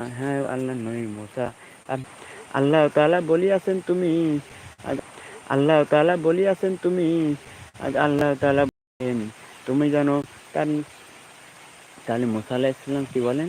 হ্যাঁ আল্লাহ নবী মুসা। আল্লাহ তাআলা বলিয়াছেন তুমি আল্লাহ তাআলা বলিয়াছেন তুমি আল্লাহ বলেন। তুমি জানো তার তাহলে মুসা ইসলাম কি বলেন?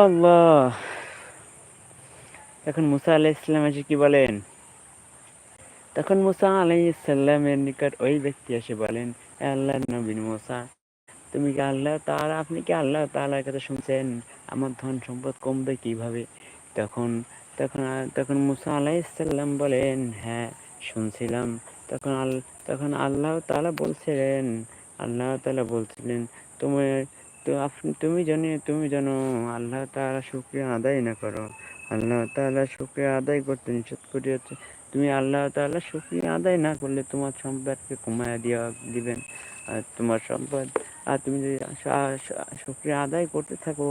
আল্লাহ। এখন মুসা আলাহ ইসলাম এসে কি বলেন? তখন মুসা আলাই ইসাল্লামের নিকট ওই ব্যক্তি এসে বলেন আল্লাহ নবীন মুসা, তুমি কি আল্লাহ তাআলা, আপনি কি আল্লাহ তাআলার কথা শুনছেন? আমার ধন সম্পদ কমবে কীভাবে? তখন তখন তখন মুসা আলাইসাল্লাম বলেন হ্যাঁ শুনছিলাম। তখন আল, তখন আল্লাহ তাআলা বলছিলেন, আল্লাহ তাআলা বলছিলেন তুমি তো আপনি তুমি জানি, তুমি জানো, আল্লাহ তাআলা শুকরিয়া আদায় না করো। আল্লাহ তাআলা শুকরিয়া আদায় করতে নিষেধ করিয়াছে। তুমি আল্লাহ তাআলা শুকরিয়া আদায় না করলে তোমার সম্পদকে কমায় দেওয়া দিবেন। আর তোমার সম্পদ, আর তুমি যদি শুক্রিয়া আদায় করতে থাকো,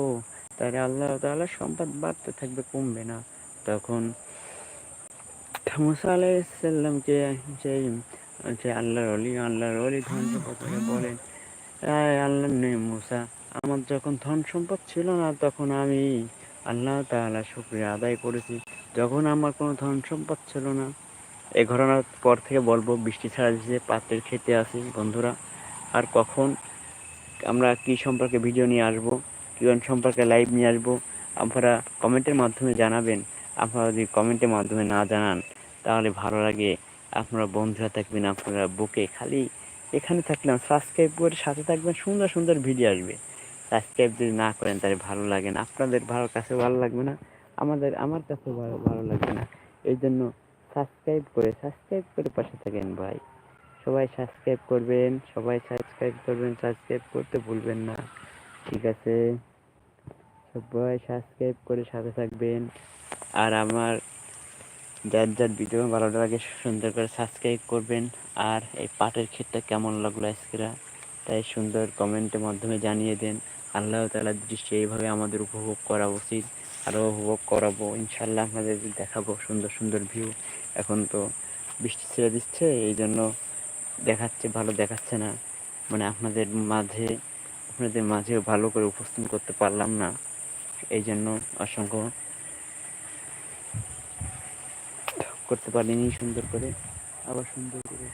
তাহলে আল্লাহ তাআলা সম্পদ বাড়তে থাকবে, কমবে না। তখন মুসা আলাইসাল্লামকে সেই যে আল্লাহর অলি আল্লাহর অলি ধন সম্পদ বলেন আল্লাহ নেই মুসা আমার যখন ধন সম্পদ ছিল না, তখন আমি আল্লাহ তাআলা শুক্রিয়া আদায় করেছি। যখন আমার কোনো ধন সম্পদ ছিল না, এ ঘটনার পর থেকে বলব, বৃষ্টি ছাড়া যে পাত্রের খেতে আসি, বন্ধুরা, আর কখন আমরা কি সম্পর্কে ভিডিও নিয়ে আসব কোন সম্পর্কে লাইভ নিয়ে আসব, আপনারা কমেন্টের মাধ্যমে জানাবেন। আপনারা যদি কমেন্টের মাধ্যমে না জানান, তাহলে ভালো লাগে। আপনারা বন্ধুরা থাকবেন আপনারা বুকে খালি। এখানে থাকলাম সাবস্ক্রাইব করে সাথে থাকবেন, সুন্দর সুন্দর ভিডিও আসবে। সাবস্ক্রাইব যদি না করেন তাহলে ভালো লাগে না। আপনাদের ভালো কাছে ভালো লাগবে না, আমাদের, আমার কাছেও ভালো ভালো লাগবে না। এই জন্য সাবস্ক্রাইব করে সাবস্ক্রাইব করে পাশে থাকেন ভাই। সবাই সাবস্ক্রাইব করবেন, সবাই সাবস্ক্রাইব করবেন সাবস্ক্রাইব করতে ভুলবেন না। ঠিক আছে? সবাই সাবস্ক্রাইব করে সাথে থাকবেন। আর আমার যার যার ভিডিও ভালো লাগে সুন্দর করে সাবস্ক্রাইব করবেন। আর এই পাটের ক্ষেতটা কেমন লাগল আজকেরা তাই সুন্দর কমেন্টের মাধ্যমে জানিয়ে দেন। আল্লাহ তালার দৃষ্টি এইভাবে আমাদের উপভোগ করা উচিত। আরও উপভোগ করাবো। ইনশাল্লাহ আপনাদের দেখাবো সুন্দর সুন্দর ভিউ এখন তো বৃষ্টি ছেড়ে দিচ্ছে এই জন্য দেখাচ্ছে, ভালো দেখাচ্ছে না। মানে আপনাদের মাঝে আপনাদের মাঝে ভালো করে উপস্থিত করতে পারলাম না। এই জন্য অসংখ্য করতে পারিনি সুন্দর করে। আবার সুন্দর করে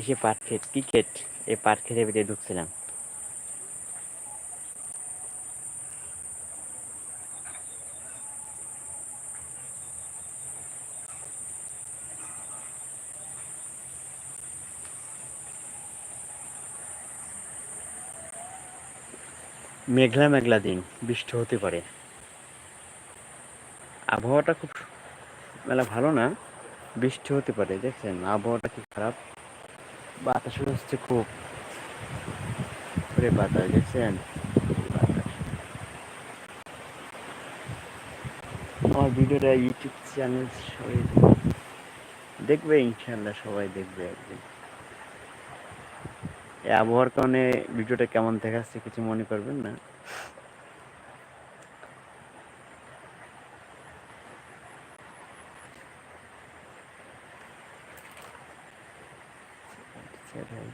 এসে পাট খেত কি খেত এই পাট খেতে ভিতরে ঢুকছিলাম। মেঘলা মেঘলা দিন, বৃষ্টি হতে পারে। আবহাওয়াটা খুব মেলা ভালো না, বৃষ্টি হতে পারে, দেখছেন? আবহাওয়াটা কি খারাপ। বাতাস হচ্ছে খুব। করে বাতাস দেখছেন? আমার ভিডিওটা ইউটিউব চ্যানেল সবাই দেখবে ইনশাল্লাহ সবাই দেখবে একদিন। এই আবহাওয়ার কারণে ভিডিওটা কেমন দেখাচ্ছে কিছু মনে করবেন না। ভাই